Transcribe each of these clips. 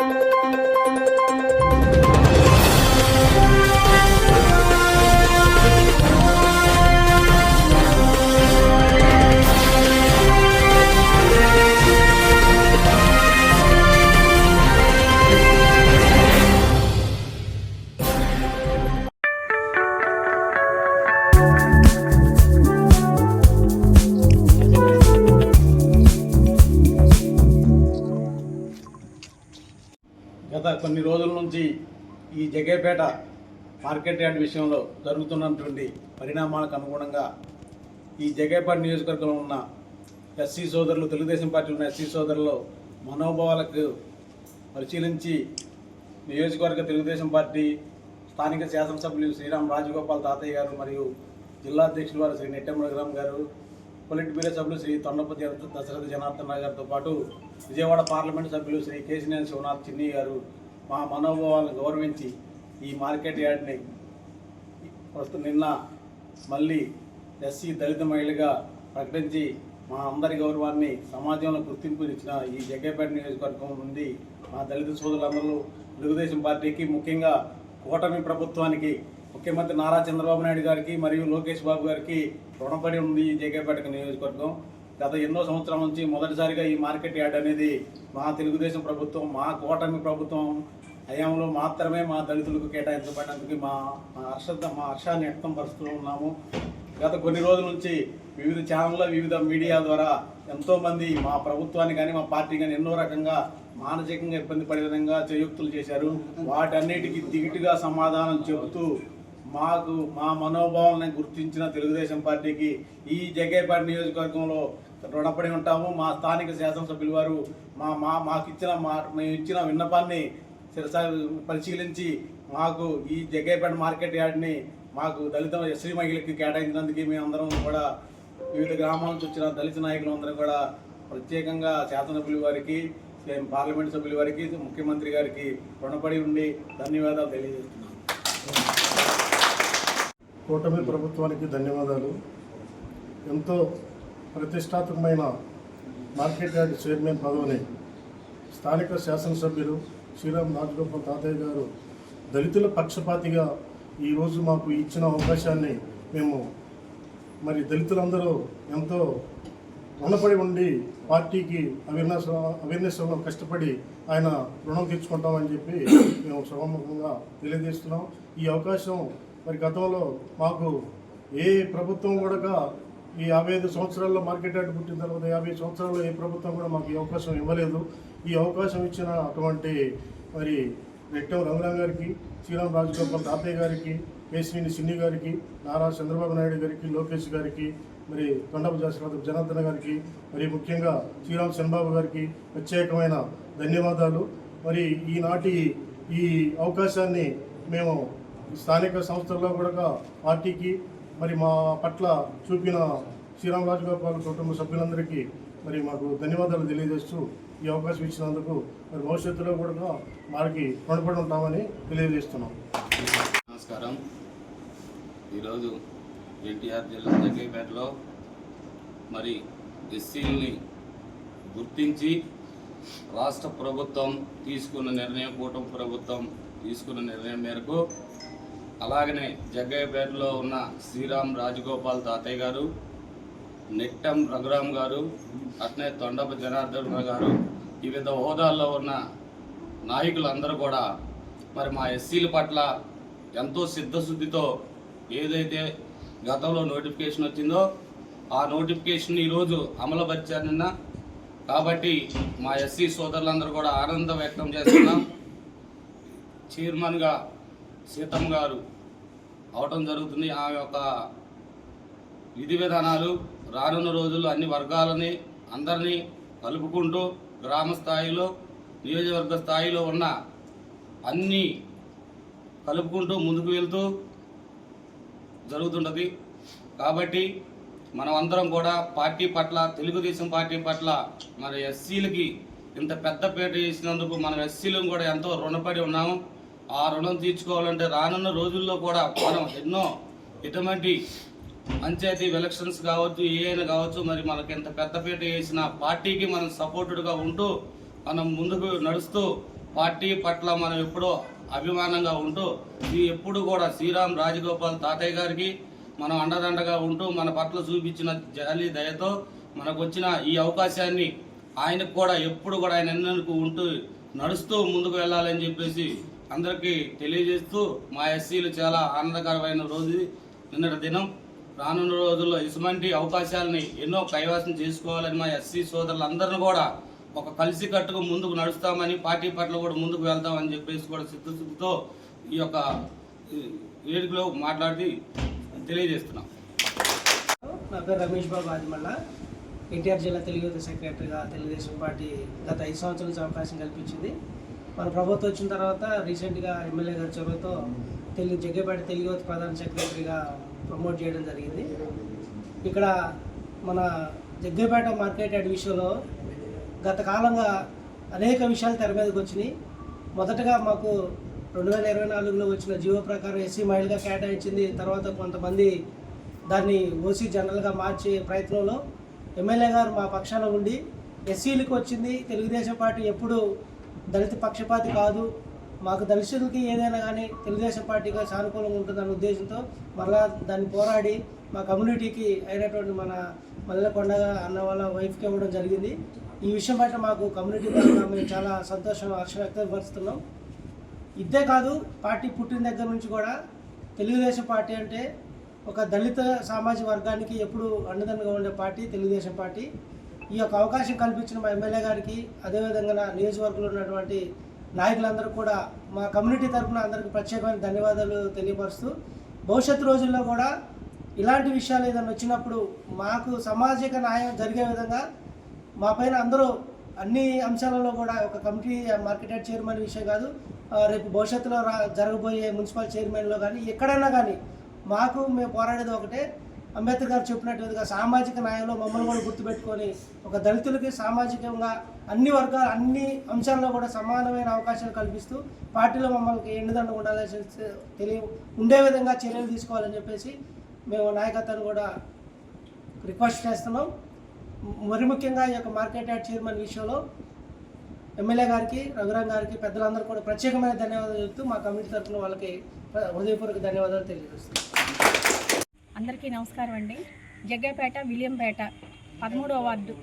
గత కొన్ని రోజుల నుంచి ఈ జగేపేట మార్కెట్ యార్డ్ విషయంలో జరుగుతున్నటువంటి పరిణామాలకు అనుగుణంగా ఈ జగేపేట నియోజకవర్గంలో ఉన్న ఎస్సీ సోదరులు తెలుగుదేశం పార్టీ ఉన్న ఎస్సీ సోదరులు మనోభావాలకు పరిశీలించి నియోజకవర్గ తెలుగుదేశం పార్టీ స్థానిక శాసనసభ్యులు శ్రీరామ్ రాజగోపాల్ తాతయ్య గారు మరియు జిల్లా అధ్యక్షులు వారు శ్రీ నెట్టెమ్మగ్రామ్ గారు పొలిట్ బ్యూరో సభ్యులు శ్రీ తొండపతి దశరథ జనార్దన్ రావు గారితో పాటు విజయవాడ పార్లమెంటు సభ్యులు శ్రీ కేసినేని శివనాథ్ చిన్ని గారు మా మనోభావాలను గౌరవించి ఈ మార్కెట్ యార్డ్ని ప్రస్తుతం నిన్న మళ్ళీ ఎస్సీ దళిత మహిళగా ప్రకటించి మా అందరి గౌరవాన్ని సమాజంలో గుర్తింపు ఇచ్చిన ఈ జగ్గేపేట నియోజకవర్గం నుండి మా దళిత సోదరులందరూ తెలుగుదేశం పార్టీకి ముఖ్యంగా కూటమి ప్రభుత్వానికి ముఖ్యమంత్రి నారా చంద్రబాబు నాయుడు గారికి మరియు లోకేష్ బాబు గారికి రుణపడి ఉంది ఈ జగ్గేపేట నియోజకవర్గం. గత ఎన్నో సంవత్సరాల నుంచి మొదటిసారిగా ఈ మార్కెట్ యార్డ్ అనేది మా తెలుగుదేశం ప్రభుత్వం మా కూటమి ప్రభుత్వం హయాంలో మాత్రమే మా దళితులకు కేటాయించబడినందుకు మా మా హర్ష మా హర్షాన్ని వ్యక్తం పరుస్తూ ఉన్నాము. గత కొన్ని రోజుల నుంచి వివిధ ఛానళ్ళ వివిధ మీడియా ద్వారా ఎంతోమంది మా ప్రభుత్వాన్ని కానీ మా పార్టీ కానీ ఎన్నో రకంగా మానసికంగా ఇబ్బంది పడే విధంగా చేయుక్తులు చేశారు. వాటన్నిటికీ దిగిటిగా సమాధానం చెబుతూ మాకు మా మనోభావాలను గుర్తించిన తెలుగుదేశం పార్టీకి ఈ జగేపేట నియోజకవర్గంలో రుణపడి ఉంటాము. మా స్థానిక శాసనసభ్యులు వారు మా మా మాకు ఇచ్చిన మా మేము ఇచ్చిన విన్నపాన్ని శిరసా పరిశీలించి మాకు ఈ జగ్గైపేట మార్కెట్ యార్డ్ని మాకు దళిత ఎస్సీ మహిళకి కేటాయించినందుకు మేమందరం కూడా వివిధ గ్రామాల నుంచి వచ్చిన దళిత నాయకులు అందరం కూడా ప్రత్యేకంగా శాసనసభ్యుల వారికి పార్లమెంట్ సభ్యుల వారికి ముఖ్యమంత్రి గారికి రుణపడి ఉండి ధన్యవాదాలు తెలియజేస్తున్నాను కూటమి ప్రభుత్వానికి ధన్యవాదాలు. ఎంతో ప్రతిష్టాత్మకమైన మార్కెట్ యార్డ్ చైర్మన్ పదవిని స్థానిక శాసనసభ్యులు శ్రీరామ్ రాజగోపాల్ తాతయ్య గారు దళితుల పక్షపాతిగా ఈరోజు మాకు ఇచ్చిన అవకాశాన్ని మేము మరి దళితులందరూ ఎంతో రుణపడి ఉండి పార్టీకి అవేర్నెస్ అవేర్నెస్లో కష్టపడి ఆయన రుణం తీర్చుకుంటామని చెప్పి మేము సభముఖంగా తెలియజేస్తున్నాం. ఈ అవకాశం మరి గతంలో మాకు ఏ ప్రభుత్వం కూడా ఈ యాభై ఐదు సంవత్సరాల్లో మార్కెట్ యార్డ్ పుట్టిన తర్వాత యాభై సంవత్సరాల్లో ఏ ప్రభుత్వం కూడా మాకు ఈ అవకాశం ఇవ్వలేదు. ఈ అవకాశం ఇచ్చిన అటువంటి మరి రెట్టెం రఘురామ్ గారికి శ్రీరామ్ రాజగోపాల్ తాతయ్య గారికి కేసీని సిన్ని గారికి నారా చంద్రబాబు నాయుడు గారికి లోకేష్ గారికి మరి కొండపు జాశ్రాథ జనార్దన్ గారికి మరి ముఖ్యంగా శ్రీరామ్ చంద్రబాబు గారికి ప్రత్యేకమైన ధన్యవాదాలు. మరి ఈనాటి ఈ అవకాశాన్ని మేము స్థానిక సంస్థల్లో కూడా పార్టీకి మరి మా పట్ల చూపిన శ్రీరామ్ రాజగోపాల్ కుటుంబ సభ్యులందరికీ మరి మాకు ధన్యవాదాలు తెలియజేస్తూ ఈ అవకాశం ఇచ్చినందుకు మరి భవిష్యత్తులో కూడా వారికి రుణపడి ఉంటామని తెలియజేస్తున్నాం. నమస్కారం. ఈరోజు ఎన్టీఆర్ జిల్లా జగ్గైపేటలో మరి ఎస్సీల్ని గుర్తించి రాష్ట్ర ప్రభుత్వం తీసుకున్న నిర్ణయం కూటమి ప్రభుత్వం తీసుకున్న నిర్ణయం మేరకు అలాగనే జగ్గయ్యపేటలో ఉన్న శ్రీరామ్ రాజగోపాల్ తాతయ్య గారు నెట్టం రఘురామ్ గారు అట్నే తొండప జనార్దన్ గారు వివిధ హోదాల్లో ఉన్న నాయకులందరూ కూడా మరి మా ఎస్సీల పట్ల ఎంతో సిద్ధశుద్ధితో ఏదైతే గతంలో నోటిఫికేషన్ వచ్చిందో ఆ నోటిఫికేషన్ ఈరోజు అమలుపరిచారు నిన్న. కాబట్టి మా ఎస్సీ సోదరులందరూ కూడా ఆనందం వ్యక్తం చేస్తున్నాం. చైర్మన్గా సీతమ్మ గారు అవటం జరుగుతుంది. ఆ యొక్క విధి విధానాలు రానున్న రోజుల్లో అన్ని వర్గాలని అందరినీ కలుపుకుంటూ గ్రామ స్థాయిలో నియోజకవర్గ స్థాయిలో ఉన్న అన్నీ కలుపుకుంటూ ముందుకు వెళ్తూ జరుగుతుంటుంది. కాబట్టి మనం అందరం కూడా పార్టీ పట్ల తెలుగుదేశం పార్టీ పట్ల మరి ఎస్సీలకి ఇంత పెద్ద పీట చేసినందుకు మనం ఎస్సీలను కూడా ఎంతో రుణపడి ఉన్నాము. ఆ రుణం తీర్చుకోవాలంటే రానున్న రోజుల్లో కూడా మనం ఎన్నో ఇటువంటి పంచాయతీ ఎలక్షన్స్ కావచ్చు ఏ అయినా కావచ్చు మరి మనకి ఎంత పెద్దపీట వేసిన పార్టీకి మనం సపోర్టెడ్గా ఉంటూ మనం ముందుకు నడుస్తూ పార్టీ పట్ల మనం ఎప్పుడూ అభిమానంగా ఉంటూ ఈ ఎప్పుడు కూడా శ్రీరామ్ రాజగోపాల్ తాతయ్య గారికి మనం అండదండగా ఉంటూ మన పట్ల చూపించిన జాలి దయతో మనకు వచ్చిన ఈ అవకాశాన్ని ఆయనకు కూడా ఎప్పుడు కూడా ఆయన ఎన్నెనకు ఉంటూ నడుస్తూ ముందుకు వెళ్ళాలని చెప్పేసి అందరికీ తెలియజేస్తూ మా ఎస్సీలు చాలా ఆనందకరమైన రోజు నిన్నటి దినం రానున్న రోజుల్లో ఇటువంటి అవకాశాలని ఎన్నో కైవాసం చేసుకోవాలని మా ఎస్సీ సోదరులందరినీ కూడా ఒక కలిసి కట్టుకు ముందుకు నడుస్తామని పార్టీ పట్ల కూడా ముందుకు వెళ్తామని చెప్పేసి కూడా సిద్ధశుద్ధితో ఈ యొక్క వేడుకలో మాట్లాడి తెలియజేస్తున్నాం. నా పేరు రమేష్ బాబు ఆదిమల్ల. ఎన్టీఆర్ జిల్లా తెలుగు సెక్రటరీగా తెలుగుదేశం పార్టీ గత ఐదు సంవత్సరాల అవకాశం కల్పించింది. మన ప్రభుత్వం వచ్చిన తర్వాత రీసెంట్గా ఎమ్మెల్యే గారి చొరవతో తెలుగు జగ్గేపేట తెలుగు యువత ప్రధాన సెక్రటరీగా ప్రమోట్ చేయడం జరిగింది. ఇక్కడ మన జగ్గేపేట మార్కెట్ యాడ్ విషయంలో గత కాలంగా అనేక విషయాలు తెర మీదకి వచ్చినాయి. మొదటగా మాకు రెండు వేల ఇరవై నాలుగులో వచ్చిన జీవో ప్రకారం ఎస్సీ మహిళగా కేటాయించింది. తర్వాత కొంతమంది దాన్ని ఓసీ జనరల్గా మార్చే ప్రయత్నంలో ఎమ్మెల్యే గారు మా పక్షాన ఉండి ఎస్సీలకు వచ్చింది. తెలుగుదేశం పార్టీ ఎప్పుడు దళిత పక్షపాతి కాదు. మాకు దళితులకి ఏదైనా కానీ తెలుగుదేశం పార్టీగా సానుకూలంగా ఉంటుందన్న ఉద్దేశంతో మరలా దాన్ని పోరాడి మా కమ్యూనిటీకి అయినటువంటి మన మల్లెకొండ అన్న వాళ్ళ వైఫ్కి ఇవ్వడం జరిగింది. ఈ విషయం పట్ల మాకు కమ్యూనిటీ తరఫున మేము చాలా సంతోషం హర్షం వ్యక్తపరుస్తున్నాం ఇదే కాదు పార్టీ పుట్టిన దగ్గర నుంచి కూడా తెలుగుదేశం పార్టీ అంటే ఒక దళిత సామాజిక వర్గానికి ఎప్పుడు అండదండగా ఉండే పార్టీ తెలుగుదేశం పార్టీ. ఈ యొక్క అవకాశం కల్పించిన మా ఎమ్మెల్యే గారికి అదేవిధంగా నా నియోజకవర్గంలో ఉన్నటువంటి నాయకులందరూ కూడా మా కమ్యూనిటీ తరఫున అందరికీ ప్రత్యేకమైన ధన్యవాదాలు తెలియపరుస్తూ భవిష్యత్తు రోజుల్లో కూడా ఇలాంటి విషయాలు ఏదైనా వచ్చినప్పుడు మాకు సామాజిక న్యాయం జరిగే విధంగా మా పైన అందరూ అన్ని అంశాలలో కూడా ఒక కమిటీ మార్కెట్ చైర్మన్ విషయం కాదు రేపు భవిష్యత్తులో రా జరగబోయే మున్సిపల్ చైర్మన్లో కానీ ఎక్కడైనా కానీ మాకు మేము పోరాడేది ఒకటే. అంబేద్కర్ గారు చెప్పినట్టుగా సామాజిక న్యాయంలో మమ్మల్ని కూడా గుర్తుపెట్టుకొని ఒక దళితులకి సామాజికంగా అన్ని వర్గాలు అన్ని అంశాల్లో కూడా సమానమైన అవకాశాలు కల్పిస్తూ పార్టీలో మమ్మల్ని ఎండుదండ ఉండాలని తెలియ ఉండే విధంగా చర్యలు తీసుకోవాలని చెప్పేసి మేము నాయకత్వాన్ని కూడా రిక్వెస్ట్ చేస్తున్నాం. మరి ముఖ్యంగా ఈ యొక్క మార్కెట్ యాడ్ చైర్మన్ విషయంలో ఎమ్మెల్యే గారికి రఘురాం గారికి పెద్దలందరూ కూడా ప్రత్యేకమైన ధన్యవాదాలు చెప్తూ మా కమిటీ తరఫున వాళ్ళకి హృదయపూర్వక ధన్యవాదాలు తెలియజేస్తున్నాం. అందరికీ నమస్కారం అండి. జగ్గపేట విలియంపేట పదమూడవ వార్డు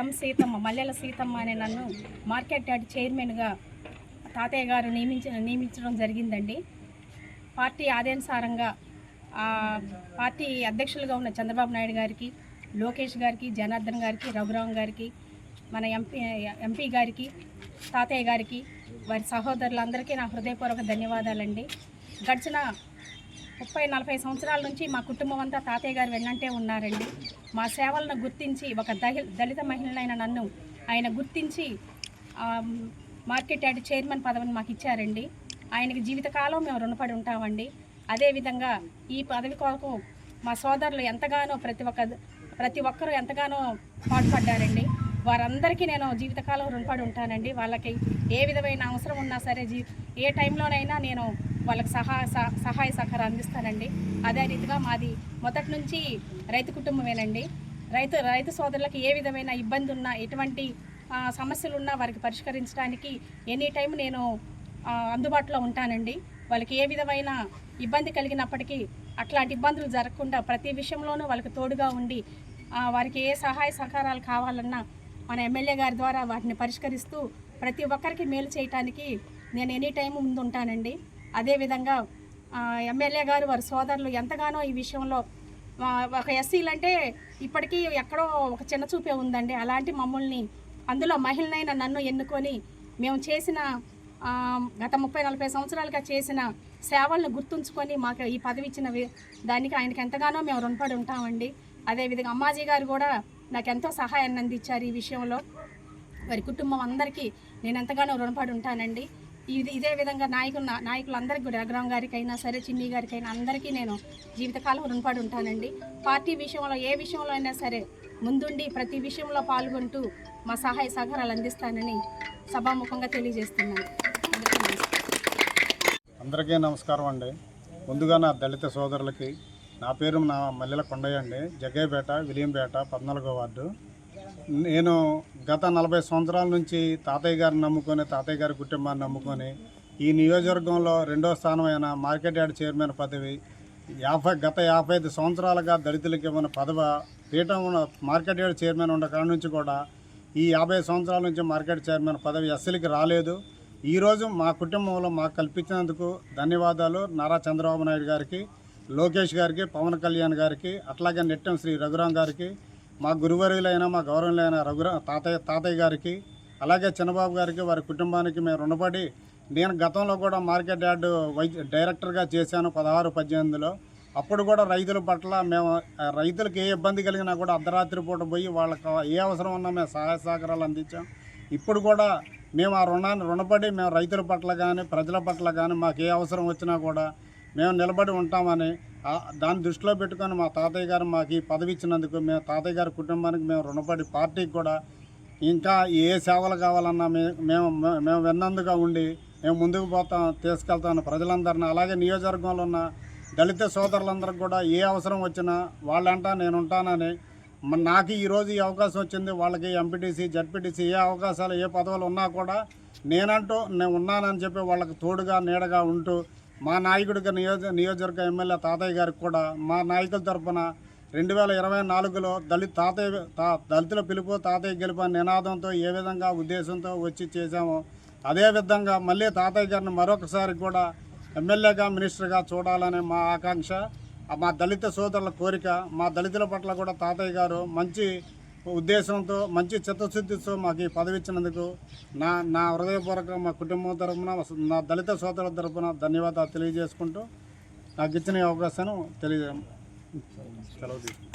ఎం సీతమ్మ మల్లెల సీతమ్మ అనే నన్ను మార్కెట్ యార్డ్ చైర్మన్గా తాతయ్య గారు నియమించ నియమించడం జరిగిందండి. పార్టీ ఆదేశానుసారంగా పార్టీ అధ్యక్షులుగా ఉన్న చంద్రబాబు నాయుడు గారికి లోకేష్ గారికి జనార్దన్ గారికి రఘురామ్ గారికి మన ఎంపీ ఎంపీ గారికి తాతయ్య గారికి వారి సహోదరులందరికీ నా హృదయపూర్వక ధన్యవాదాలండి. గడిచిన ముప్పై నలభై సంవత్సరాల నుంచి మా కుటుంబం అంతా తాతయ్య గారు వెన్నంటే ఉన్నారండి. మా సేవలను గుర్తించి ఒక దళిత మహిళనైన నన్ను ఆయన గుర్తించి మార్కెట్ యార్డ్ చైర్మన్ పదవిని మాకు ఇచ్చారండి. ఆయనకి జీవితకాలం మేము రుణపడి ఉంటామండి. అదేవిధంగా ఈ పదవి కొరకు మా సోదరులు ఎంతగానో ప్రతి ఒక్క ప్రతి ఒక్కరూ ఎంతగానో పాటుపడ్డారండి. వారందరికీ నేను జీవితకాలం రుణపడి ఉంటానండి. వాళ్ళకి ఏ విధమైన అవసరం ఉన్నా సరే జీ ఏ టైంలోనైనా నేను వాళ్ళకి సహాయ సహ- సహాయ సహకారం అందిస్తానండి. అదే రీతిగా మాది మొదటి నుంచి రైతు కుటుంబమేనండి. రైతు రైతు సోదరులకు ఏ విధమైన ఇబ్బంది ఉన్నా ఎటువంటి సమస్యలు ఉన్నా వారికి పరిష్కరించడానికి ఎనీ టైం నేను అందుబాటులో ఉంటానండి. వాళ్ళకి ఏ విధమైన ఇబ్బంది కలిగినప్పటికీ అట్లాంటి ఇబ్బందులు జరగకుండా ప్రతి విషయంలోనూ వాళ్ళకి తోడుగా ఉండి వారికి ఏ సహాయ సహకారాలు కావాలన్నా మన ఎమ్మెల్యే గారి ద్వారా వాటిని పరిష్కరిస్తూ ప్రతి ఒక్కరికి మేలు చేయటానికి నేను ఎనీ టైం ముందు ఉంటానండి అదేవిధంగా ఎమ్మెల్యే గారు వారి సోదరులు ఎంతగానో ఈ విషయంలో ఒక ఎస్సీలు అంటే ఇప్పటికీ ఎక్కడో ఒక చిన్న చూపే ఉందండి. అలాంటి మమ్మల్ని అందులో మహిళనైన నన్ను ఎన్నుకొని మేము చేసిన గత ముప్పై నలభై సంవత్సరాలుగా చేసిన సేవలను గుర్తుంచుకొని మాకు ఈ పదవి ఇచ్చిన దానికి ఆయనకి ఎంతగానో మేము రుణపడి ఉంటామండి. అదేవిధంగా అమ్మాజీ గారు కూడా నాకు ఎంతో సహాయాన్ని అందించారు ఈ విషయంలో. వారి కుటుంబం అందరికీ నేను ఎంతగానో రుణపడి ఉంటానండి. ఇది ఇదే విధంగా నాయకులు నాయకులందరికీ కూడా రఘురామ్ గారికి అయినా సరే చిన్ని గారికి అయినా అందరికీ నేను జీవితకాలం రుణపడి ఉంటానండి. పార్టీ విషయంలో ఏ విషయంలో అయినా సరే ముందుండి ప్రతి విషయంలో పాల్గొంటూ మా సహాయ సహకారాలు అందిస్తానని సభాముఖంగా తెలియజేస్తున్నాను. అందరికీ నమస్కారం. అందరికీ నమస్కారం అండి. ముందుగా నా దళిత సోదరులకి నా పేరు నా మల్లెల కొండయ్య అండి. జగ్గయ్యపేట విలియంపేట పద్నాలుగో వార్డు. నేను గత నలభై సంవత్సరాల నుంచి తాతయ్య గారిని నమ్ముకొని తాతయ్య గారి కుటుంబాన్ని నమ్ముకొని ఈ నియోజకవర్గంలో రెండో స్థానమైన మార్కెట్ యార్డ్ చైర్మన్ పదవి యాభై గత యాభై ఐదు సంవత్సరాలుగా దళితులకి ఇవ్వని పదవ పీఠం ఉన్న మార్కెట్ యార్డ్ చైర్మన్ ఉన్న కాడ నుంచి కూడా ఈ యాభై సంవత్సరాల నుంచి మార్కెట్ చైర్మన్ పదవి ఎస్సీలకి రాలేదు. ఈరోజు మా కుటుంబంలో మాకు కల్పించినందుకు ధన్యవాదాలు. నారా చంద్రబాబు నాయుడు గారికి లోకేష్ గారికి పవన్ కళ్యాణ్ గారికి అట్లాగే నెట్టం శ్రీ రఘురాం గారికి మా గురువర్యులైనా మా గౌరవులైన రఘురా తాతయ్య తాతయ్య గారికి అలాగే చిన్నబాబు గారికి వారి కుటుంబానికి మేము రుణపడి నేను గతంలో కూడా మార్కెట్ యార్డ్ వైద్య డైరెక్టర్గా చేశాను పదహారు పద్దెనిమిదిలో. అప్పుడు కూడా రైతుల పట్ల మేము రైతులకు ఏ ఇబ్బంది కలిగినా కూడా అర్ధరాత్రి పూట పోయి వాళ్ళకి ఏ అవసరం ఉన్నా మేము సహాయ సహకారాలు అందించాం. ఇప్పుడు కూడా మేము ఆ రుణాన్ని రుణపడి మేము రైతుల పట్ల కానీ ప్రజల పట్ల కానీ మాకు ఏ అవసరం వచ్చినా కూడా మేము నిలబడి ఉంటామని దాన్ని దృష్టిలో పెట్టుకొని మా తాతయ్య గారు మాకు ఈ పదవి ఇచ్చినందుకు మేము తాతయ్య గారి కుటుంబానికి మేము రుణపడి పార్టీకి కూడా ఇంకా ఏ సేవలు కావాలన్నా మే- మేము మేము విన్నందుగా ఉండి మేము ముందుకు పోతాం తీసుకెళ్తాం ప్రజలందరినీ అలాగే నియోజకవర్గంలో ఉన్న దళిత సోదరులందరికీ కూడా ఏ అవసరం వచ్చినా వాళ్ళంటా నేను ఉంటానని నాకు ఈరోజు ఈ అవకాశం వచ్చింది వాళ్ళకి ఎంపీటీసీ జడ్పీటీసీ ఏ అవకాశాలు ఏ పదవులు ఉన్నా కూడా నేనంటూ నేను ఉన్నానని చెప్పి వాళ్ళకి తోడుగా నీడగా ఉంటూ మా నాయకుడిగా నియోజ నియోజకవర్గ ఎమ్మెల్యే తాతయ్య గారికి కూడా మా నాయకుల తరఫున రెండు వేల ఇరవై నాలుగులో దళిత తాతయ్య తా దళితుల పిలుపు తాతయ్య గెలుపు నినాదంతో ఏ విధంగా ఉద్దేశంతో వచ్చి చేశామో అదే విధంగా మళ్ళీ తాతయ్య గారిని మరొకసారి కూడా ఎమ్మెల్యేగా మినిస్టర్గా చూడాలనే మా ఆకాంక్ష. మా దళిత సోదరుల కోరిక మా దళితుల పట్ల కూడా తాతయ్య గారు మంచి ఉద్దేశంతో మంచి చిత్తశుద్ధితో మాకు ఈ పదవి ఇచ్చినందుకు నా నా హృదయపూర్వక మా కుటుంబం తరఫున నా దళిత సోదరుల తరఫున ధన్యవాదాలు తెలియజేసుకుంటూ నాకు ఇచ్చిన అవకాశాన్ని తెలియజే సెలవు తీసుకుంటాను.